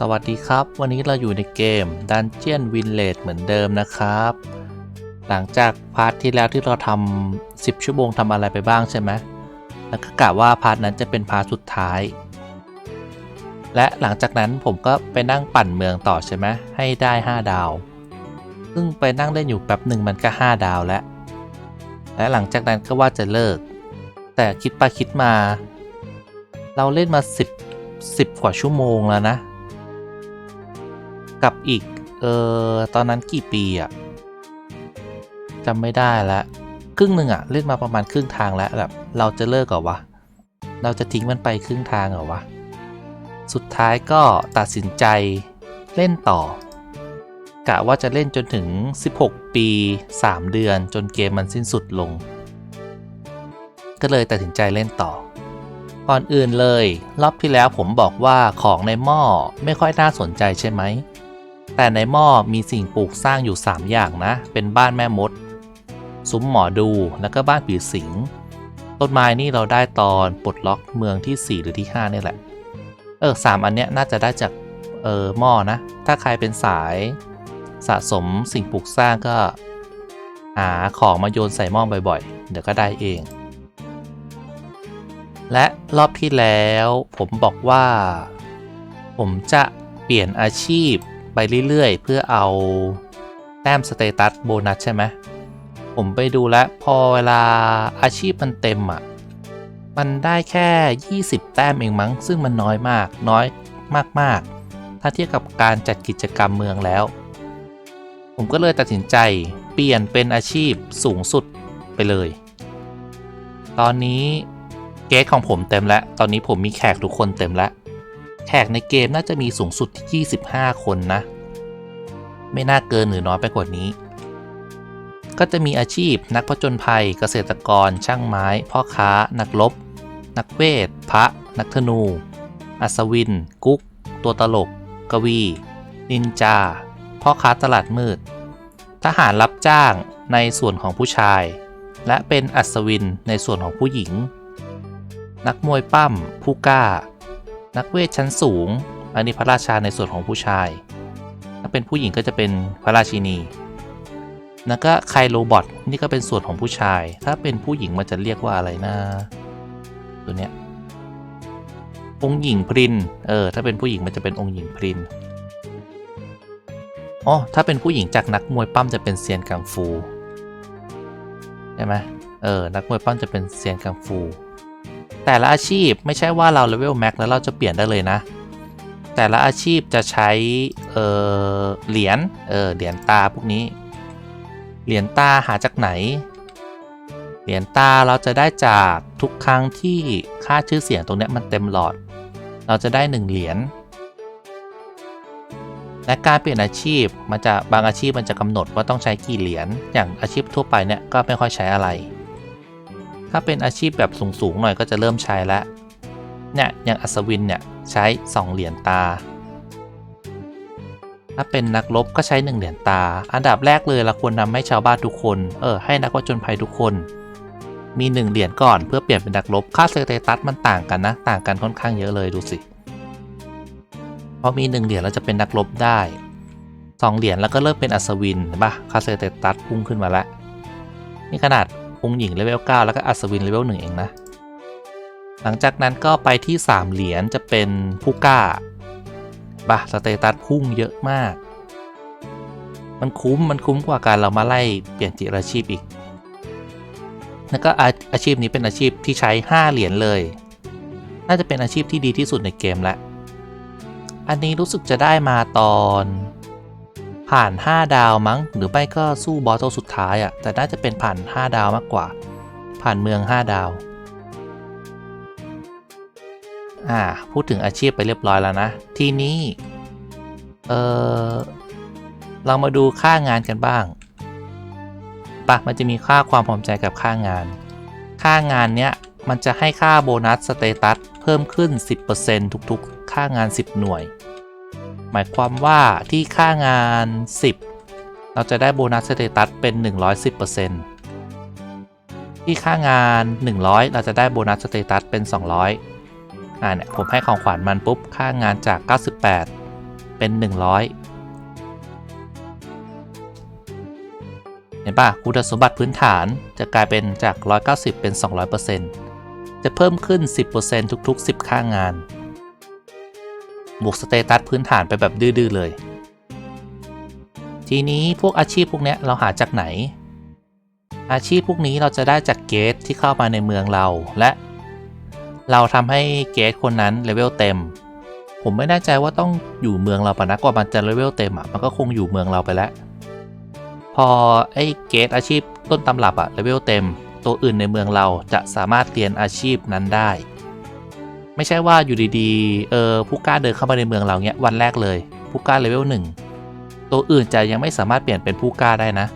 สวัสดีครับ วันนี้เราอยู่ในเกม Dungeon Village เหมือนเดิมนะครับ หลังจากพาร์ทที่แล้วที่เราทำ10 ชั่วโมงทำอะไรไปบ้างใช่ไหมแล้วก็กะว่าพาร์ทนั้นจะเป็นพาร์ทสุดท้าย และหลังจากนั้นผมก็ไปนั่งปั่นเมืองต่อใช่ไหมให้ได้ 5 ดาว ซึ่งไปนั่งเล่นอยู่แป๊บหนึ่งมันก็ 5 ดาวแล้ว และหลังจากนั้นก็ว่าจะเลิก แต่คิดไปคิดมา เราเล่นมา 10 10 กว่าชั่วโมงแล้วนะ กับอีก เออตอนนั้นกี่ปีอะจำไม่ได้แล้วครึ่งหนึ่งอะเล่นมาประมาณครึ่งทางแล้วแบบเราจะเลิกเหรอวะ เราจะทิ้งมันไปครึ่งทางเหรอวะ สุดท้ายก็ตัดสินใจเล่นต่อกะว่าจะเล่นจนถึง 16 ปี 3 เดือนจนเกมมันสิ้นสุดลง ก็เลยตัดสินใจเล่นต่อ ก่อนอื่นเลย รอบที่แล้วผมบอกว่าของในหม้อไม่ค่อยน่าสนใจใช่ไหม แต่ในหม้อมีสิ่งปลูกสร้างอยู่ 3 อย่างนะ เป็นบ้านแม่มด ซุ้มหมอดูแล้วก็บ้านผีสิง ต้นไม้นี่เราได้ตอนปลดล็อกเมืองที่ 4 หรือที่5นี่แหละ เออสามอันเนี้ยน่าจะได้จากเออหม้อนะ ถ้าใครเป็นสายสะสมสิ่งปลูกสร้างก็หาของมาโยนใส่หม้อบ่อยๆ เดี๋ยวก็ได้เอง และรอบที่แล้วผมบอกว่า ผมจะเปลี่ยนอาชีพ ไปเรื่อยๆ เพื่อเอาแต้มสเตตัสโบนัสใช่ไหมผมไปดูแล้วพอเวลาอาชีพมันเต็มอะ มันได้แค่ 20 แต้มเองมั้ง ซึ่งมันน้อยมากน้อยมากๆ ถ้าเทียบกับการจัดกิจกรรมเมืองแล้ว ผมก็เลยตัดสินใจเปลี่ยนเป็นอาชีพสูงสุดไปเลย ตอนนี้เกสของผมเต็มแล้ว ตอนนี้ผมมีแขกทุกคนเต็มแล้ว แขกในเกมน่าจะมีสูงสุดที่ 25 คนนะ ไม่น่าเกินหรือน้อยไปกว่านี้ ก็จะมีอาชีพนักผจญภัย เกษตรกร ช่างไม้ พ่อค้า นักรบ นักเวท พระ นักธนู อัศวิน กุ๊ก ตัวตลก กวี นินจา พ่อค้าตลาดมืด ทหารรับจ้างในส่วนของผู้ชาย และเป็นอัศวินในส่วนของผู้หญิง นักมวยปั้ม ผู้กล้า นักเวทชั้นสูง อันนี้พระราชาในส่วนของผู้ชาย ถ้าเป็นผู้หญิงก็จะเป็นพระราชินี แล้วก็ไคโรบอทนี่ก็เป็นส่วนของผู้ชาย ถ้าเป็นผู้หญิงมันจะเรียกว่าอะไรนะตัวเนี้ยองค์หญิงพริน เออ ถ้าเป็นผู้หญิงมันจะเป็นองค์หญิงพริน อ๋อ ถ้าเป็นผู้หญิงจากนักมวยปั้มจะเป็นเซียนกังฟู ใช่ไหมเออ นักมวยปั้มจะเป็นเซียนกังฟู แต่ละอาชีพไม่ใช่ว่าเราเลเวลแม็กแล้วเราจะเปลี่ยนได้เลยนะ แต่ละอาชีพจะใช้เออเหรียญเออเหรียญตาพวกนี้ เหรียญตาหาจากไหน เหรียญตาเราจะได้จากทุกครั้งที่ค่าชื่อเสียงตรงเนี้ยมันเต็มหลอด เราจะได้1เหรียญและการเปลี่ยนอาชีพมันจะบางอาชีพมันจะกำหนดว่าต้องใช้กี่เหรียญอย่างอาชีพทั่วไปเนี่ยก็ไม่ค่อยใช้อะไร ถ้าเป็นอาชีพแบบสูงๆหน่อยก็จะเริ่มใช้แล้วเนี่ยอย่างอัศวินเนี่ยใช้ 2 เหรียญตา ถ้าเป็นนักรบก็ใช้ 1 เหรียญตา อันดับแรกเลยเราควรนำให้ชาวบ้านทุกคน เออให้นักวจนภัยทุกคน มี 1 เหรียญก่อนเพื่อเปลี่ยนเป็นนักรบค่าสเตตัสมันต่างกันนะ ต่างกันค่อนข้างเยอะเลยดูสิพอมี 1 เหรียญเราจะเป็นนักรบได้ 2 เหรียญแล้วก็เริ่มเป็นอัศวินเห็นปะค่าสเตตัสพุ่งขึ้นมาแล้วนี่ขนาด องค์หญิงเลเวล 9 แล้วก็อัศวินเลเวล 1 เองนะ หลังจากนั้นก็ไปที่ 3 เหรียญจะเป็นผู้กล้าบะสเตตัสพุ่งเยอะมาก มันคุ้มมันคุ้มกว่าการเรามาไล่เปลี่ยนจิตอาชีพอีก แล้วก็อาอาชีพนี้เป็นอาชีพที่ใช้ 5 เหรียญเลย น่าจะเป็นอาชีพที่ดีที่สุดในเกมแล้วอันนี้รู้สึกจะได้มาตอน ผ่าน 5 ดาวมั้ง หรือไม่ก็สู้บอสตัวสุดท้ายอะ่ะ แต่น่าจะเป็นผ่าน 5 ดาวมากกว่า ผ่านเมือง 5 ดาว อ่า พูดถึงอาชีพไปเรียบร้อยแล้วนะ ทีนี้ เออเรามาดูค่างานกันบ้างปะมันจะมีค่าความพอใจกับค่างาน ค่างานเนี้ยมันจะให้ค่าโบนัสสเตตัสเพิ่มขึ้น 10%ทุกๆ ค่างาน 10 หน่วย หมายความว่าที่ค่างาน 10 เราจะได้โบนัสสเตตัสเป็น 110%ที่ค่างาน 100 เราจะได้โบนัสสเตตัสเป็น 200 อ่าเนี่ยผมให้ของขวัญมันปุ๊บ ค่างานจาก 98 เป็น 100 เห็นปะคุณสมบัติพื้นฐานจะกลายเป็นจาก 190 เป็น 200%จะเพิ่มขึ้น 10%ทุกๆ 10 ค่างาน บวกสเตตัสพื้นฐานไปแบบดื้อๆเลย ทีนี้พวกอาชีพพวกนี้เราหาจากไหน อาชีพพวกนี้เราจะได้จากเกตที่เข้ามาในเมืองเราและ เราทำให้เกตคนนั้นเลเวลเต็ม ผมไม่แน่ใจว่าต้องอยู่เมืองเราปะนะกว่ามันจะเลเวลเต็มอะมันก็คงอยู่เมืองเราไปแล้ว พอไอ้เกตอาชีพต้นตำรับอะเลเวลเต็ม ตัวอื่นในเมืองเราจะสามารถเรียนอาชีพนั้นได้ ไม่ใช่ว่าอยู่ดีๆ เออผู้กล้าเดินเข้ามาในเมืองเราเนี้ยวันแรกเลย ผู้กล้าเลเวลหนึ่งตัวอื่นจะยังไม่สามารถเปลี่ยนเป็นผู้กล้าได้นะ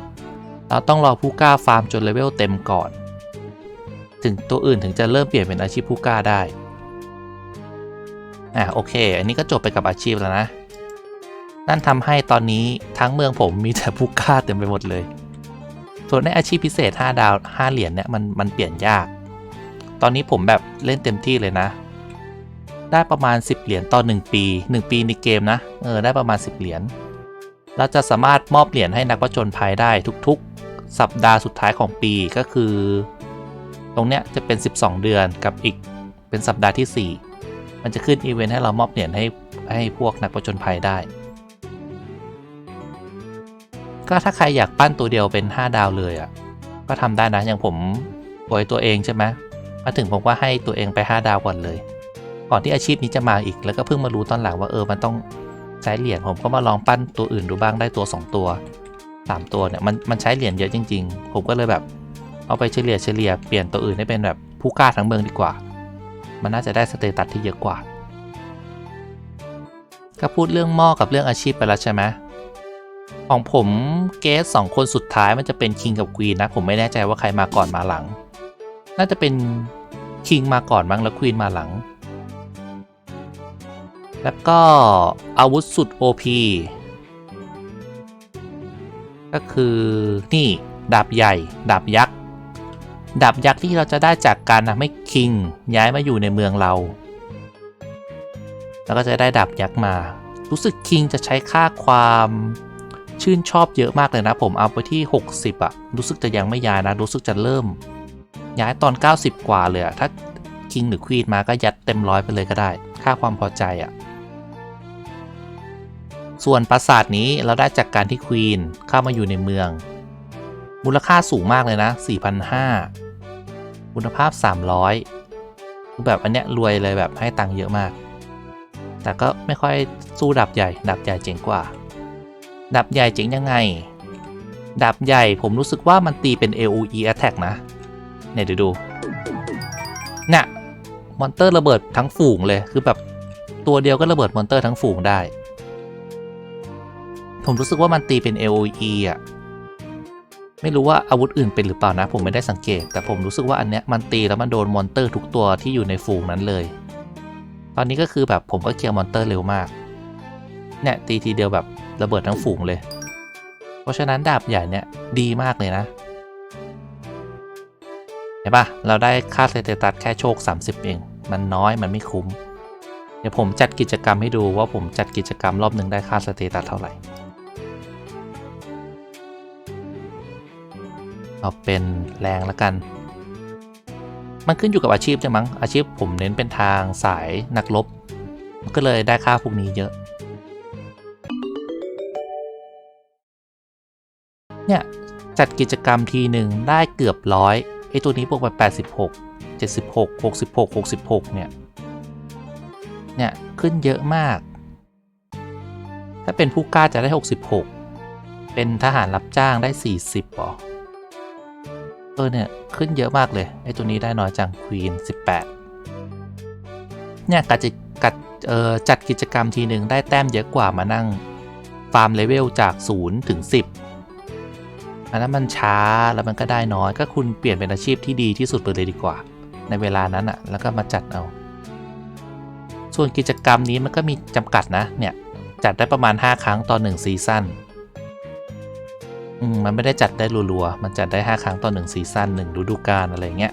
เราต้องรอผู้กล้าฟาร์มจนเลเวลเต็มก่อน ถึงตัวอื่นถึงจะเริ่มเปลี่ยนเป็นอาชีพผู้กล้าได้ อะโอเค อันนี้ก็จบไปกับอาชีพแล้วนะ นั่นทำให้ตอนนี้ทั้งเมืองผมมีแต่ผู้กล้าเต็มไปหมดเลยส่วนในอาชีพพิเศษ 5 ดาว 5 เหรียญเนี่ยมันมันเปลี่ยนยาก ตอนนี้ผมแบบเล่นเต็มที่เลยนะ ได้ประมาณ 10 เหรียญต่อ 1 ปี 1 ปีในเกมนะ เออ ได้ประมาณ 10 เหรียญ เราจะสามารถมอบเหรียญให้นักประจนภัยได้ทุกๆ สัปดาห์สุดท้ายของปีก็คือ ตรงเนี้ยจะเป็น 12 เดือนกับอีกเป็นสัปดาห์ที่ 4 มันจะขึ้นอีเวนต์ให้เรามอบเหรียญให้ให้พวกนักประจนภัยได้ ก็ถ้าใครอยากปั้นตัวเดียวเป็น 5 ดาวเลยอะ่ะ ก็ทำได้นะ อย่างผมปล่อยตัวเองใช่ไหมมาถึงผมว่าให้ตัวเองไป 5 ดาวก่อนเลย ก่อนที่อาชีพนี้จะมาอีก แล้วก็เพิ่งมารู้ตอนหลังว่าเออมันต้องใช้เหรียญผมก็มาลองปั้นตัวอื่นดูบ้างได้ตัว 2 ตัว 3 ตัวเนี่ยมันมันใช้เหรียญเยอะจริง ๆ ผมก็เลยแบบเอาไปเฉลี่ยเฉลี่ยเปลี่ยนตัวอื่นให้เป็นแบบผู้กล้าทั้งเมืองดีกว่า มันน่าจะได้สเตตัสที่เยอะกว่าก็พูดเรื่องหม้อกับเรื่องอาชีพไปแล้วใช่ไหมของผมเกสสองคนสุดท้ายมันจะเป็นคิงกับควีนนะ ผมไม่แน่ใจว่าใครมาก่อนมาหลัง น่าจะเป็นคิงมาก่อนมั้งแล้วควีนมาหลัง แล้วก็อาวุธสุด OP ก็คือนี่ดาบใหญ่ ดาบยักษ์ ดาบยักษ์ที่เราจะได้จากการทำให้คิงย้ายมาอยู่ในเมืองเรา แล้วก็จะได้ดาบยักษ์มา รู้สึกคิงจะใช้ค่าความชื่นชอบเยอะมากเลยนะ ผมเอาไปที่ 60อะรู้สึกจะยังไม่ย้ายนะ รู้สึกจะเริ่ม ย้ายตอน 90 กว่าเลยอะถ้าคิงหรือควีนมาก็ยัดเต็มร้อยไปเลยก็ได้ ค่าความพอใจอะ ส่วนปราสาทนี้เราได้จากการที่ควีนเข้ามาอยู่ในเมือง มูลค่าสูงมากเลยนะ 4,500 คุณภาพ 300คือแบบอันเนี้ยรวยเลยแบบให้ตังค์เยอะมาก แต่ก็ไม่ค่อยสู้ดับใหญ่ ดับใหญ่เจ๋งกว่า ดับใหญ่เจ๋งยังไง ดับใหญ่ผมรู้สึกว่ามันตีเป็น AOE attack นะ เนี่ยเดี๋ยวดูเนี่ยมอนเตอร์ระเบิดทั้งฝูงเลยคือแบบตัวเดียวก็ระเบิดมอนเตอร์ทั้งฝูงได้ ผมรู้สึกว่ามันตีเป็น AOE อะ ไม่รู้ว่าอาวุธอื่นเป็นหรือเปล่านะ ผมไม่ได้สังเกต แต่ผมรู้สึกว่าอันเนี้ยมันตีแล้วมันโดนมอนเตอร์ทุกตัวที่อยู่ในฝูงนั้นเลย ตอนนี้ก็คือแบบผมก็เคลียร์มอนเตอร์เร็วมาก เนี่ยตีทีเดียวแบบระเบิดทั้งฝูงเลย เพราะฉะนั้นดาบใหญ่เนี่ยดีมากเลยนะเห็นปะเราได้ค่าสเตตัสแค่โชค 30 เอง มันน้อยมันไม่คุ้ม เดี๋ยวผมจัดกิจกรรมให้ดูว่าผมจัดกิจกรรมรอบหนึ่งได้ค่าสเตตัสเท่าไหร่ เอาเป็นแรงล้วกัน มันขึ้นอยู่กับอาชีพใช่มั้งอาชีพผมเน้นเป็นทางสายนักรบมันก็เลยได้ค่าพวกนี้เยอะ เนี่ย จัดกิจกรรมทีหนึ่งได้เกือบร้อยไอตัวนี้บวกไป 86 76 66 66 เนี่ย เนี่ย ขึ้นเยอะมาก ถ้าเป็นผู้กล้าจะได้ 66 เป็นทหารรับจ้างได้ 40หรอ เออเนี่ยขึ้นเยอะมากเลย ไอตัวนี้ได้น้อยจังควีน18 เนี่ยกัดกัดเอ่อจัดกิจกรรมทีหนึ่งได้แต้มเยอะกว่ามานั่ง ฟาร์มเลเวลจาก 0 ถึง 10 อันนั้นมันช้าแล้วมันก็ได้น้อยก็คุณเปลี่ยนเป็นอาชีพที่ดีที่สุดไปเลยดีกว่า ในเวลานั้นอะแล้วก็มาจัดเอา ส่วนกิจกรรมนี้มันก็มีจำกัดนะเนี่ยจัดได้ประมาณ 5 ครั้งต่อ1ซีซั่น มันไม่ได้จัดได้รัวๆ มันจัดได้ 5 ครั้งต่อ1ซีซั่น1ฤดูกาลอะไรเงี้ย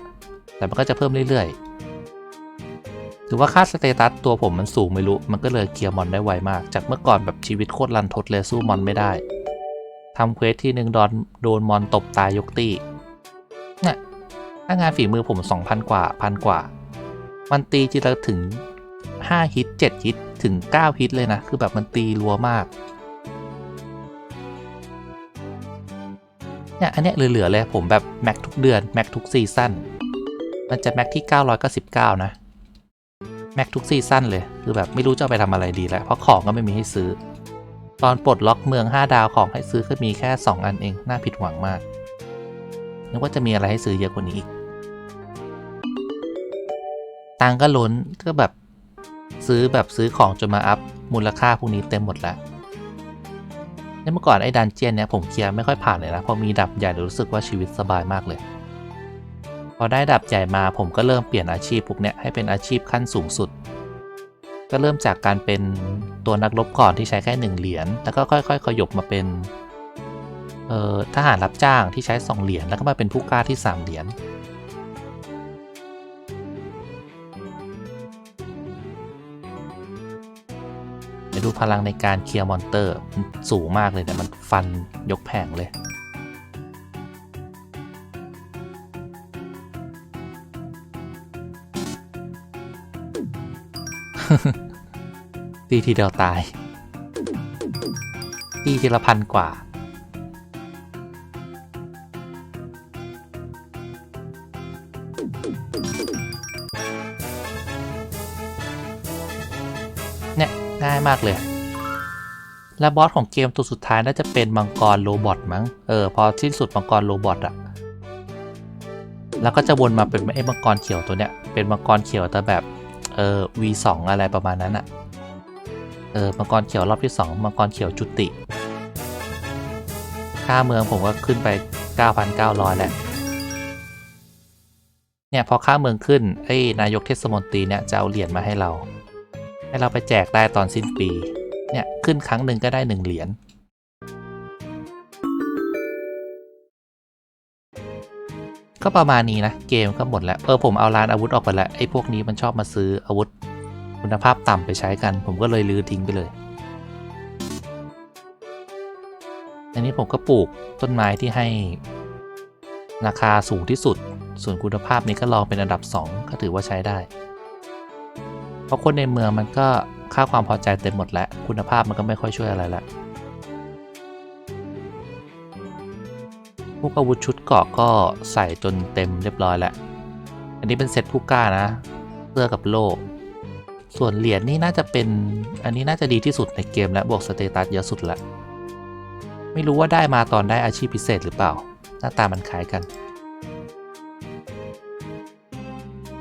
แต่มันก็จะเพิ่มเรื่อยๆรือว่าค่าสเตตัสตัวผมมันสูงไม่รู้ มันก็เลยเคลียร์มอนได้ไวมาก จากเมื่อก่อนแบบชีวิตโคตรรันทดเลยสู้มอนไม่ได้ ทำเควสที่หนึ่งโดนโดนมอนตบตายยกตีเนี่ยถ้างานฝีมือผม 2,000 กว่าพันกว่า มันตีทีละถึง 5 ฮิต 7 ฮิต ถึง 9 ฮิตเลยนะ คือแบบมันตีรัวมาก เนี่ยอันเนี้ยเหลือๆเลยผมแบบแม็กทุกเดือนแม็กทุกซีซั่นมันจะแม็กที่ 999 นะแม็กทุกซีซั่นเลยคือแบบไม่รู้จะไปทำอะไรดีแล้วเพราะของก็ไม่มีให้ซื้อ ตอนปลดล็อกเมือง 5 ดาวของให้ซื้อก็มีแค่ 2 อันเองน่าผิดหวังมากนึกว่าจะมีอะไรให้ซื้อเยอะกว่านี้อีกตังก็ล้นก็แบบซื้อแบบซื้อของจนมาอัพมูลค่าพวกนี้เต็มหมดแล้ว ในเมื่อก่อนไอ้ดันเจียนเนี่ยผมเคลียร์ไม่ค่อยผ่านเลยนะพอมีดับใหญ่รู้สึกว่าชีวิตสบายมากเลย พอได้ดับใหญ่มาผมก็เริ่มเปลี่ยนอาชีพพวกเนี้ยให้เป็นอาชีพขั้นสูงสุด ก็เริ่มจากการเป็นตัวนักรบก่อนที่ใช้แค่หนึ่งเหรียญแล้วก็ค่อยๆ ขยบมาเป็นทหารรับจ้างที่ใช้ 2 เหรียญแล้วก็มาเป็นผู้กล้าที่ 3 เหรียญ ดูพลังในการเคลียร์มอนเตอร์สูงมากเลยแต่ยมันฟันยกแผงเลยตีทีเดียวตายตีทีละพันกว่า มากเลย และบอสของเกมตัวสุดท้ายน่าจะเป็นมังกรโรบอทมั้ง เออ พอสิ้นสุดมังกรโรบอทอะแล้วก็จะวนมาเป็นไอ้มังกรเขียวตัวเนี้ย เป็นมังกรเขียวแต่แบบ เออ V2 อะไรประมาณนั้นอะเออ มังกรเขียวรอบที่ 2 มังกรเขียวจุติ ค่าเมืองผมก็ขึ้นไป 9,900 แหล้วเนี่ยพอค่าเมืองขึ้นไอ้นายกเทศมนตรีเนี่ยจะเอาเหรียญมาให้เรา ให้เราไปแจกได้ตอนสิ้นปี เนี่ยขึ้นครั้งหนึ่งก็ได้หนึ่งเหรียญก็ประมาณนี้นะเกมก็หมดแล้วเออผมเอาร้านอาวุธออกไปแล้วไอ้พวกนี้มันชอบมาซื้ออาวุธ คุณภาพต่ำไปใช้กัน ผมก็เลยลื้อทิ้งไปเลย อันนี้ผมก็ปลูกต้นไม้ที่ให้ราคาสูงที่สุด ส่วนคุณภาพนี้ก็ลองเป็นอันดับ 2 ก็ถือว่าใช้ได้ เพราะคนในเมืองมันก็ค่าความพอใจเต็มหมดแล้ว คุณภาพมันก็ไม่ค่อยช่วยอะไรละพวกอาวุธชุดเกาะก็ใส่จนเต็มเรียบร้อยแล้ว อันนี้เป็นเซตผู้กล้านะเสื้อกับโล่ส่วนเหรียญนี่น่าจะเป็น อันนี้น่าจะดีที่สุดในเกมและบวกสเตตัสเยอะสุดละ ไม่รู้ว่าได้มาตอนได้อาชีพพิเศษหรือเปล่า หน้าตามันคล้ายกัน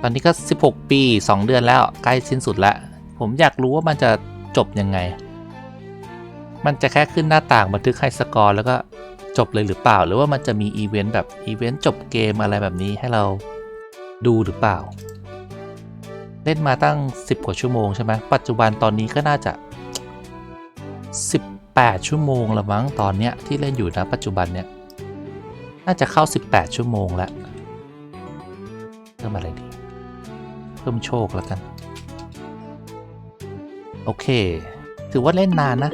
ตอนนี้ก็ 16 ปี 2 เดือนแล้วใกล้สิ้นสุดแล้ว ผมอยากรู้ว่ามันจะจบยังไง มันจะแค่ขึ้นหน้าต่างบันทึกให้สกอร์แล้วก็จบเลยหรือเปล่า หรือว่ามันจะมีอีเวนต์แบบอีเวนต์จบเกมอะไรแบบนี้ให้เราดูหรือเปล่า เล่นมาตั้ง 10 กว่าชั่วโมงใช่ไหมปัจจุบันตอนนี้ก็น่าจะ 18 ชั่วโมงละมั้งตอนเนี้ยที่เล่นอยู่นะปัจจุบันเนี้ยน่าจะเข้า 18 ชั่วโมงแล้วเพิ่มอะไรดี เพิ่มโชคแล้วกัน โอเค ถือว่าเล่นนานนะ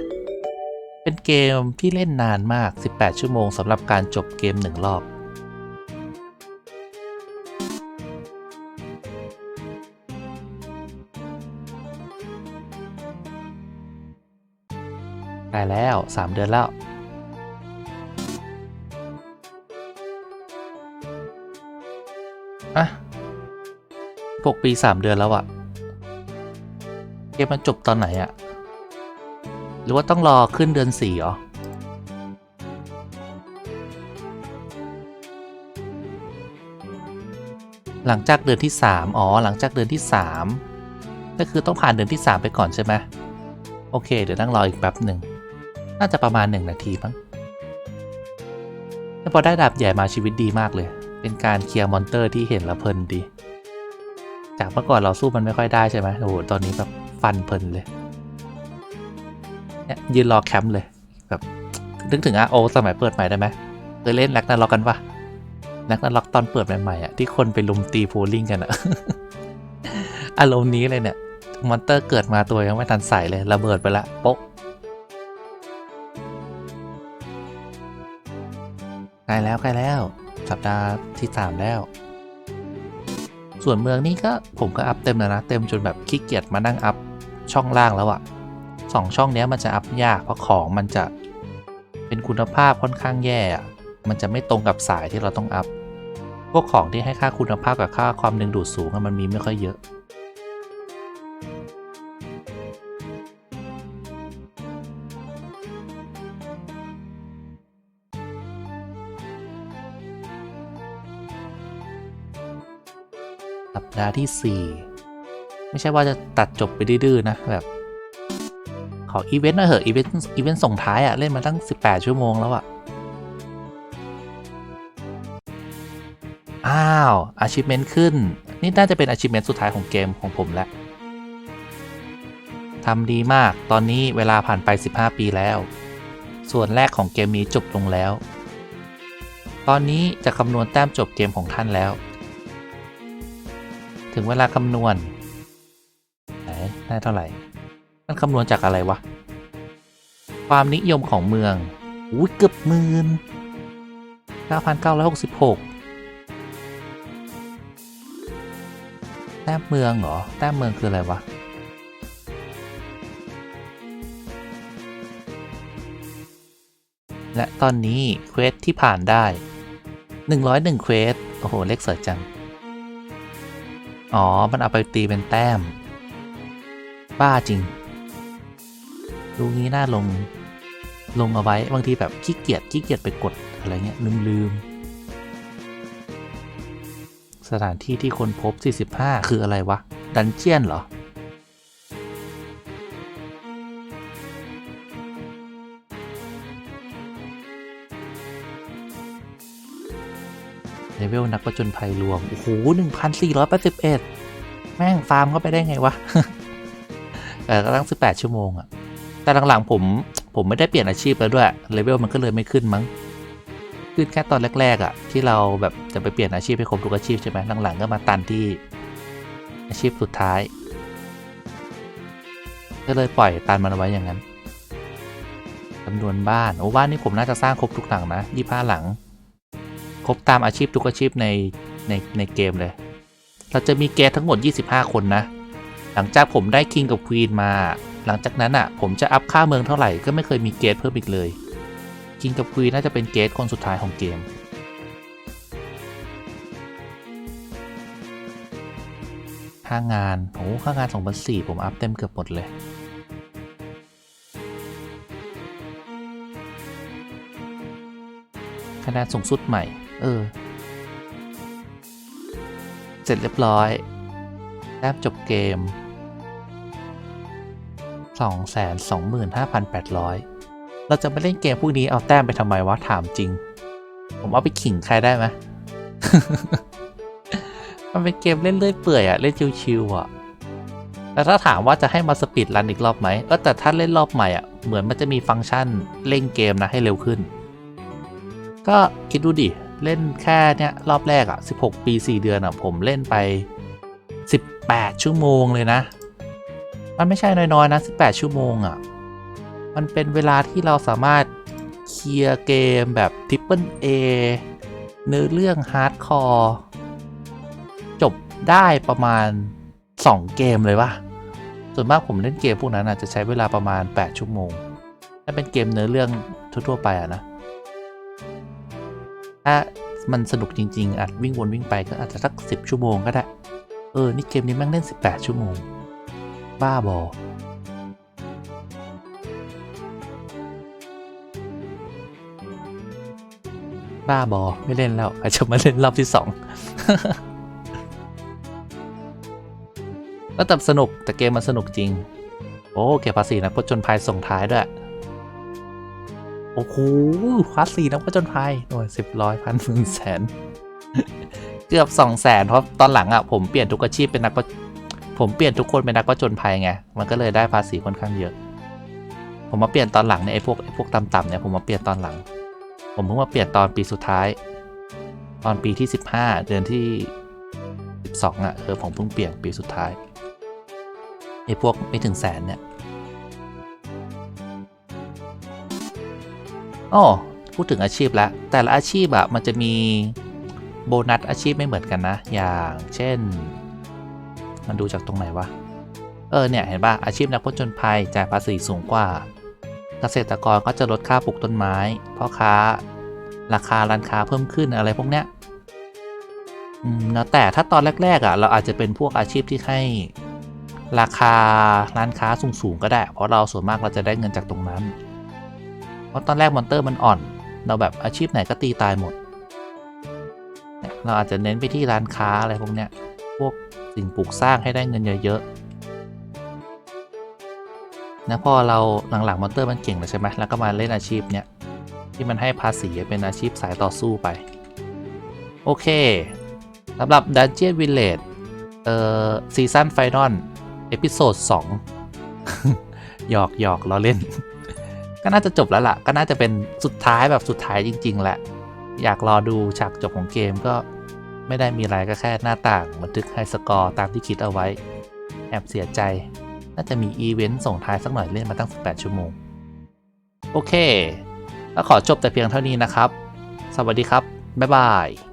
เป็นเกมที่เล่นนานมาก 18 ชั่วโมงสำหรับการจบเกมหนึ่งรอบ ได้แล้ว 3 เดือนแล้วอะ พวกปี3เดือนแล้วอะเกมมันจบตอนไหนอะหรือว่าต้องรอขึ้นเดือน4เหรอหลังจากเดือนที่ 3 อ๋อ หลังจากเดือนที่ 3 ก็คือต้องผ่านเดือนที่ 3 ไปก่อนใช่ไหมโอเค เดี๋ยวนั่งรออีกแป๊บหนึ่ง น่าจะประมาณ 1 นาทีมั้งแล้วพอได้ดาบใหญ่มาชีวิตดีมากเลย เป็นการเคลียร์มอนเตอร์ที่เห็นแล้วเพลินดี จากเมื่อก่อนเราสู้มันไม่ค่อยได้ใช่ไหมโอ้โหตอนนี้แบบฟันเพลินเลยเนี่ยยืนรอแคมป์เลยแบบนึกถึงอาโอสมัยเปิดใหม่ได้ไหมเคยเล่นแล็กนาล็อกกันปะแล็กนาล็อกตอนเปิดใหม่ๆอะที่คนไปลุมตีโพลิงกันอะอารมณ์นี้เลยเนี่ยมอนเตอร์เกิดมาตัวยังไม่ทันใส่เลยระเบิดไปละโป๊ะใกล้แล้วใกล้แล้ว สัปดาห์ที่สามแล้ว ส่วนเมืองนี่ก็ผมก็อัพเต็มแล้วนะ เต็มจนแบบขี้เกียจมานั่งอัพช่องล่างแล้วอะสองช่องเนี้ยมันจะอัพยากเพราะของมันจะเป็นคุณภาพค่อนข้างแย่อะมันจะไม่ตรงกับสายที่เราต้องอัพ พวกของที่ให้ค่าคุณภาพกับค่าความดึงดูดสูงอะมันมีไม่ค่อยเยอะ ดาห์ที่ 4 ไม่ใช่ว่าจะตัดจบไปดื้อๆนะ แบบ ขออีเวนต์หน่อยเหอะอีเวนต์อีเวนต์ส่งท้ายอะเล่นมาตั้ง 18 ชั่วโมงแล้วอะอ้าว achievement ขึ้น นี่น่าจะเป็น achievement สุดท้ายของเกมของผมแล้วทำดีมากตอนนี้เวลาผ่านไป 15 ปีแล้ว ส่วนแรกของเกมนี้จบลงแล้ว ตอนนี้จะคำนวณแต้มจบเกมของท่านแล้ว ถึงเวลาคำนวณไหนได้เท่าไหร่ มันคำนวณจากอะไรวะ ความนิยมของเมืองอุ้ยเกือบหมื่น9,966 แต้มเมืองเหรอ แต้มเมืองคืออะไรวะ และตอนนี้เควสที่ผ่านได้ 101เควส โอ้โห เลขสวยจัง อ๋อ มันเอาไปตีเป็นแต้ม บ้าจริงดูงี้น่าลง ลงเอาไว้ บางทีแบบขี้เกียจขี้เกียจไปกดอะไรเงี้ยลืมลืม สถานที่ที่คนพบ 45 คืออะไรวะ ดันเจียนเหรอ เวลนักประจนภัยรวม โอ้โหหนึ่งพันสี่ร้อยแปดสิบเอ็ดแม่งฟาร์มเข้าไปได้ไงวะเออก็ตั้งสิบแปดชั่วโมงอะแต่หลังๆผมผมไม่ได้เปลี่ยนอาชีพแล้วด้วย เลเวลมันก็เลยไม่ขึ้นมั้ง ขึ้นแค่ตอนแรกๆอะที่เราแบบจะไปเปลี่ยนอาชีพให้ครบทุกอาชีพใช่ไหมหลังๆก็มาตันที่อาชีพสุดท้าย ก็เลยปล่อยตันมันไว้อย่างนั้นจำนวนบ้าน โอ้บ้านนี่ผมน่าจะสร้างครบทุกหลังนะยี่ห้าหลัง ครบตามอาชีพทุกอาชีพในในในเกมเลย เราจะมีเกสทั้งหมด 25 คนนะ หลังจากผมได้คิงกับควีนมา หลังจากนั้นอะ ผมจะอัพค่าเมืองเท่าไหร่ก็ไม่เคยมีเกสเพิ่มอีกเลย คิงกับควีนน่าจะเป็นเกสคนสุดท้ายของเกมค่างาน โอ้ค่างาน2 0 0 4 ผมอัพเต็มเกือบหมดเลย คะแนนสูงสุดใหม่ เออ เสร็จเรียบร้อยแต้มจบเกม 225,800 เราจะมาเล่นเกมพวกนี้เอาแต้มไปทำไมวะ ถามจริง ผมเอาไปขิงใครได้ไหมมันเป็นเกมเล่นเลื่อยเปื่อยอะเล่นชิวๆอะแต่ถ้าถามว่าจะให้มาสปีดรันอีกรอบไหมเออแต่ถ้าเล่นรอบใหม่อะเหมือนมันจะมีฟังก์ชันเล่นเกมนะให้เร็วขึ้น ก็คิดดูดิ เล่นแค่เนี้ยรอบแรกอะ่ะ 16 ปี 4 เดือนอะ่ะ ผมเล่นไป 18 ชั่วโมงเลยนะ มันไม่ใช่น้อยๆนะ 18 ชั่วโมงอะ่ะ มันเป็นเวลาที่เราสามารถเคลียร์เกมแบบทริปเปิลเอเนื้อเรื่องฮาร์ดคอร์จบได้ประมาณ 2 เกมเลยว่ะ ส่วนมากผมเล่นเกมพวกนั้นอาจจะใช้เวลาประมาณ 8 ชั่วโมงถ้าเป็นเกมเนื้อเรื่องทั่ว ๆ ไปอะนะ ถ้ามันสนุกจริง ๆ อาจวิ่งวนวิ่งไปก็อาจจะสักสิบชั่วโมงก็ได้ เออ นี่เกมนี้แม่งเล่น 18 ชั่วโมง บ้าบอบ้าบอไม่เล่นแล้วอาจจะมาเล่นรอบที่สองก็แต่สนุกแต่เกมมันสนุกจริง โอ้ เก็บภาษีนะพจนภัยส่งท้ายด้วย โอ้โหคลาสสี่นักผจญภัยหน่วยสิบร้อยพันหมื่นแสน เกือบสองแสนเพราะตอนหลังอะผมเปลี่ยนทุกอาชีพเป็นนักผผมเปลี่ยนทุกคนเป็นนักผจญภัยไง มันก็เลยได้ภาษีค่อนข้างเยอะ ผมมาเปลี่ยนตอนหลังเนี่ยไอ้พวกไอ้พวกต่ำๆเนี่ยผมมาเปลี่ยนตอนหลัง ผมเพิ่งมาเปลี่ยนตอนปีสุดท้าย ตอนปีที่สิบห้าเดือนที่สิบสองอะเออผมเพิ่งเปลี่ยนปีสุดท้ายไอ้พวกไม่ถึงแสนเนี่ย อ๋อพูดถึงอาชีพแล้วแต่ละอาชีพอะมันจะมีโบนัสอาชีพไม่เหมือนกันนะ อย่างเช่น มันดูจากตรงไหนวะ เออเนี่ยเห็นป่ะอาชีพนักผจญภัยจ่ายภาษีสูงกว่า เกษตรกรก็จะลดค่าปลูกต้นไม้พ่อค้า ราคาร้านค้าเพิ่มขึ้นอะไรพวกเนี้ยอืมแล้วแต่ถ้าตอนแรกๆอะเราอาจจะเป็นพวกอาชีพที่ให้ราคาร้านค้าสูงๆก็ได้ เพราะเราส่วนมากเราจะได้เงินจากตรงนั้น เพราะตอนแรกมอนเตอร์มันอ่อน เราแบบอาชีพไหนก็ตีตายหมด เราอาจจะเน้นไปที่ร้านค้าอะไรพวกเนี้ย พวกสิ่งปลูกสร้างให้ได้เงินเยอะๆ นะพอเราหลังๆมอนเตอร์มันเก่งแล้วใช่ไหมแล้วก็มาเล่นอาชีพเนี้ยที่มันให้ภาษีเป็นอาชีพสายต่อสู้ไป โอเคสำหรับ Dungeon Village เอ่อซีซั่นไฟนอลเอพิโซด2หยอกหยอกเราเล่น ก็น่าจะจบแล้วล่ะ ก็น่าจะเป็นสุดท้ายแบบสุดท้ายจริง ๆ แหละ อยากรอดูฉากจบของเกมก็ไม่ได้มีอะไรก็แค่หน้าต่างบันทึกไฮสกอร์ตามที่คิดเอาไว้ แอบเสียใจ น่าจะมีอีเวนต์ส่งท้ายสักหน่อยเล่นมาตั้ง 18 ชั่วโมง โอเค แล้วขอจบแต่เพียงเท่านี้นะครับ สวัสดีครับ บ๊ายบาย